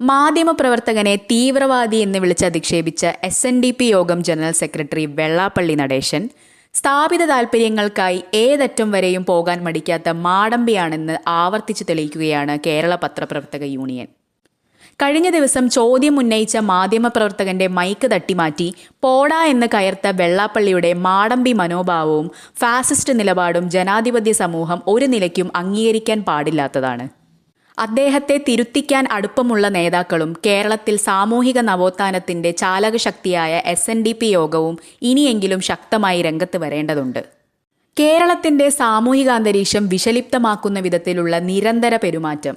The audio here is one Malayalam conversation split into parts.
മാധ്യമപ്രവർത്തകനെ തീവ്രവാദി എന്ന് വിളിച്ച് അധിക്ഷേപിച്ച എസ് എൻ ഡി പി യോഗം ജനറൽ സെക്രട്ടറി വെള്ളാപ്പള്ളി നടേശൻ സ്ഥാപിത താൽപ്പര്യങ്ങൾക്കായി ഏതറ്റം വരെയും പോകാൻ മടിക്കാത്ത മാടമ്പിയാണെന്ന് ആവർത്തിച്ചു തെളിയിക്കുകയാണ് കേരള പത്രപ്രവർത്തക യൂണിയൻ. കഴിഞ്ഞ ദിവസം ചോദ്യം ഉന്നയിച്ച മാധ്യമപ്രവർത്തകന്റെ മൈക്ക് തട്ടിമാറ്റി പോടാ എന്ന് കയർത്ത വെള്ളാപ്പള്ളിയുടെ മാടമ്പി മനോഭാവവും ഫാസിസ്റ്റ് നിലപാടും ജനാധിപത്യ സമൂഹം ഒരു നിലയ്ക്കും അംഗീകരിക്കാൻ പാടില്ലാത്തതാണ്. അദ്ദേഹത്തെ തിരുത്തിക്കാൻ അടുപ്പമുള്ള നേതാക്കളും കേരളത്തിൽ സാമൂഹിക നവോത്ഥാനത്തിന്റെ ചാലകശക്തിയായ എസ് എൻ ഡി പി യോഗവും ഇനിയെങ്കിലും ശക്തമായി രംഗത്ത് വരേണ്ടതുണ്ട്. കേരളത്തിന്റെ സാമൂഹിക അന്തരീക്ഷം വിഷലിപ്തമാക്കുന്ന വിധത്തിലുള്ള നിരന്തര പെരുമാറ്റം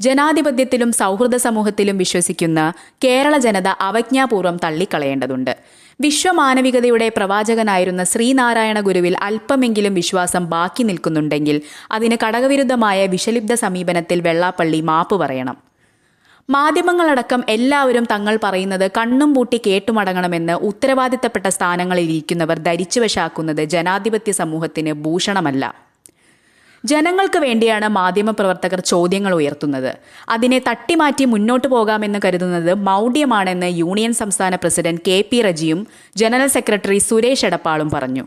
ജനാധിപത്യത്തിലും സൗഹൃദ സമൂഹത്തിലും വിശ്വസിക്കുന്ന കേരള ജനത അവജ്ഞാപൂർവം തള്ളിക്കളയേണ്ടതുണ്ട്. വിശ്വമാനവികതയുടെ പ്രവാചകനായിരുന്ന ശ്രീനാരായണ ഗുരുവിൽ അല്പമെങ്കിലും വിശ്വാസം ബാക്കി നിൽക്കുന്നുണ്ടെങ്കിൽ അതിന് കടകവിരുദ്ധമായ വിഷലിപ്ത സമീപനത്തിൽ വെള്ളാപ്പള്ളി മാപ്പ് പറയണം. മാധ്യമങ്ങളടക്കം എല്ലാവരും തങ്ങൾ പറയുന്നത് കണ്ണും പൂട്ടി കേട്ടുമടങ്ങണമെന്ന് ഉത്തരവാദിത്തപ്പെട്ട സ്ഥാനങ്ങളിൽ ഇരിക്കുന്നവർ ധരിച്ചു വശാക്കുന്നത് ജനാധിപത്യ സമൂഹത്തിന് ഭൂഷണമല്ല. ജനങ്ങൾക്ക് വേണ്ടിയാണ് മാധ്യമപ്രവർത്തകർ ചോദ്യങ്ങൾ ഉയർത്തുന്നത്. അതിനെ തട്ടിമാറ്റി മുന്നോട്ട് പോകാമെന്ന് കരുതുന്നത് മൗഢ്യമാണെന്ന് യൂണിയൻ സംസ്ഥാന പ്രസിഡന്റ് കെ പി റജിയും ജനറൽ സെക്രട്ടറി സുരേഷ് എടപ്പാളും പറഞ്ഞു.